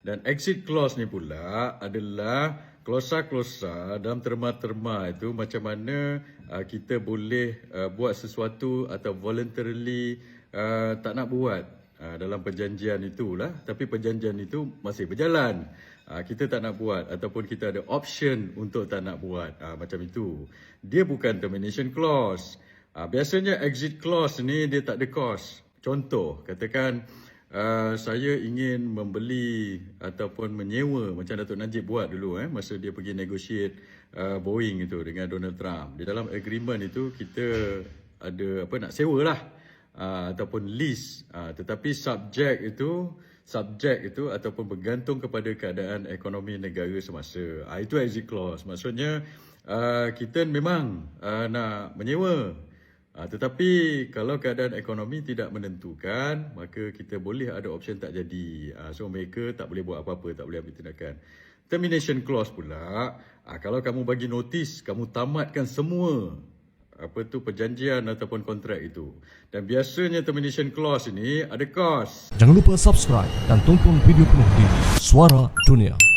Dan exit clause ni pula adalah klausa-klausa dalam terma-terma itu macam mana uh, kita boleh uh, buat sesuatu atau voluntarily uh, tak nak buat uh, dalam perjanjian itulah tapi perjanjian itu masih berjalan. Uh, kita tak nak buat ataupun kita ada option untuk tak nak buat uh, macam itu. Dia bukan termination clause. Uh, biasanya exit clause ni dia tak ada cost. Contoh, katakan uh, saya ingin membeli ataupun menyewa macam Datuk Najib buat dulu eh masa dia pergi negotiate uh, Boeing itu dengan Donald Trump. Di dalam agreement itu kita ada apa nak sewa lah uh, ataupun lease uh, tetapi subjek itu subjek itu ataupun bergantung kepada keadaan ekonomi negara semasa. Uh, itu exit clause. Maksudnya uh, kita memang uh, nak menyewa Ha, tetapi kalau keadaan ekonomi tidak menentukan, maka kita boleh ada option tak jadi. Ha, so mereka tak boleh buat apa-apa, tak boleh ambil tindakan. Termination clause pula, ha, kalau kamu bagi notis, kamu tamatkan semua apa tu perjanjian ataupun kontrak itu. Dan biasanya termination clause ini ada cost. Jangan lupa subscribe dan tonton video penuh di Suara Dunia.